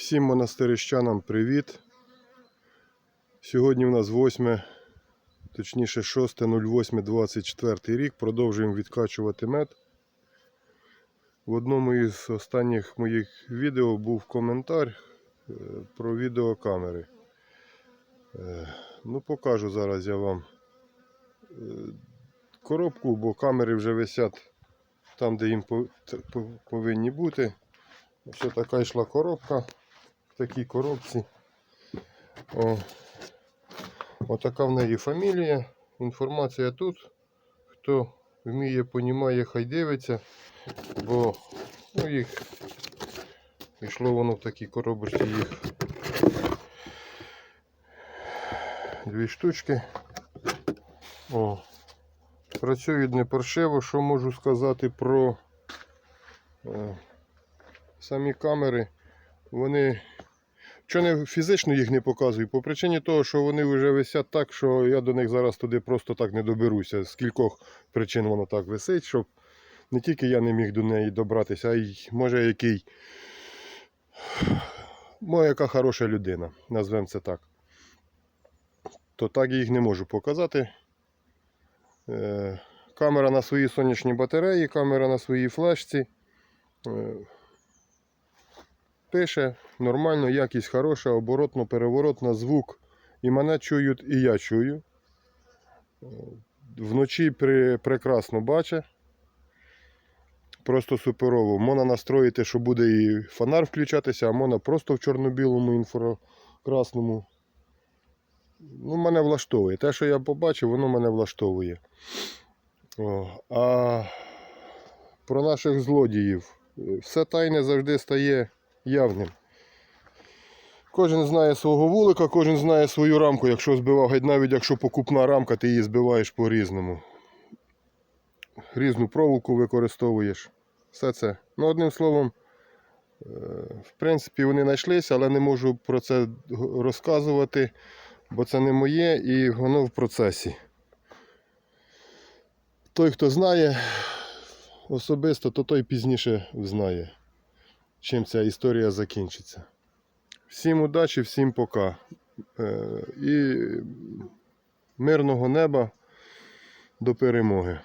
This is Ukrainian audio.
Всім монастирищанам привіт. Сьогодні у нас 8, точніше 6.08.24 рік. Продовжуємо відкачувати мед. В одному із останніх моїх відео був коментар е, про відеокамери. Е, Ну, покажу зараз я вам е, коробку, бо камери вже висять там, де їм повинні бути. Ось така йшла коробка такій коробці. О, отака в неї фамілія. Інформація тут. Хто вміє, понімає, хай дивиться. Бо ну, їх йшло воно в такій коробочці їх дві штучки. О, працюють не паршиво. Що можу сказати про е, самі камери, вони. Що не фізично їх не показую, по причині того, що вони вже висять так, що я до них зараз туди просто так не доберуся. З кількох причин воно так висить, щоб не тільки я не міг до неї добратися, а й може який. Моя яка хороша людина, назвемо це так. То так їх не можу показати. Е, Камера на своїй сонячній батареї, камера на своїй флешці. Е, Пише нормально, якість хороша, оборотно, переворотна, звук. І мене чують, і я чую. Е, Вночі при, прекрасно бачить. Просто суперово. Можна настроїти, що буде і фонар включатися, а можна просто в чорно-білому інфракрасному. Ну, мене влаштовує. Те, що я побачив, воно мене влаштовує. О, а про наших злодіїв. Все тайне завжди стає явним. Кожен знає свого вулика, кожен знає свою рамку. Якщо збивав, навіть якщо покупна рамка, ти її збиваєш по-різному. Різну проволоку використовуєш. Все це. Ну, одним словом, е, в принципі, вони знайшлися, але не можу про це розказувати, бо це не моє і воно в процесі. Той, хто знає особисто, то той пізніше знає, чим ця історія закінчиться. Всім удачі, всім пока. Е, І мирного неба до перемоги.